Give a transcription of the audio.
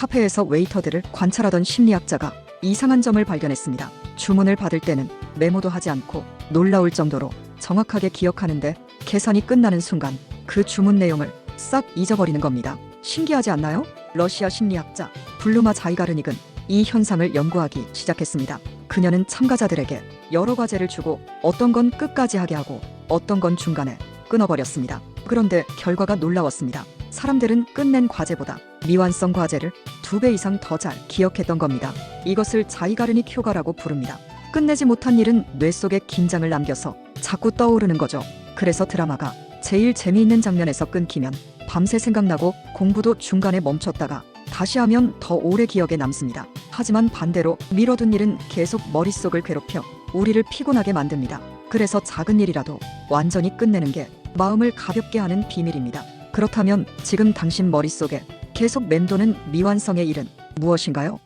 카페에서 웨이터들을 관찰하던 심리학자가 이상한 점을 발견했습니다. 주문을 받을 때는 메모도 하지 않고 놀라울 정도로 정확하게 기억하는데 계산이 끝나는 순간 그 주문 내용을 싹 잊어버리는 겁니다. 신기하지 않나요? 러시아 심리학자 블루마 자이가르닉은 이 현상을 연구하기 시작했습니다. 그녀는 참가자들에게 여러 과제를 주고 어떤 건 끝까지 하게 하고 어떤 건 중간에 끊어버렸습니다. 그런데 결과가 놀라웠습니다. 사람들은 끝낸 과제보다 미완성 과제를 두 배 이상 더 잘 기억했던 겁니다. 이것을 자이가르닉 효과라고 부릅니다. 끝내지 못한 일은 뇌 속에 긴장을 남겨서 자꾸 떠오르는 거죠. 그래서 드라마가 제일 재미있는 장면에서 끊기면 밤새 생각나고 공부도 중간에 멈췄다가 다시 하면 더 오래 기억에 남습니다. 하지만 반대로 미뤄둔 일은 계속 머릿속을 괴롭혀 우리를 피곤하게 만듭니다. 그래서 작은 일이라도 완전히 끝내는 게 마음을 가볍게 하는 비밀입니다. 그렇다면 지금 당신 머릿속에 계속 맴도는 미완성의 일은 무엇인가요?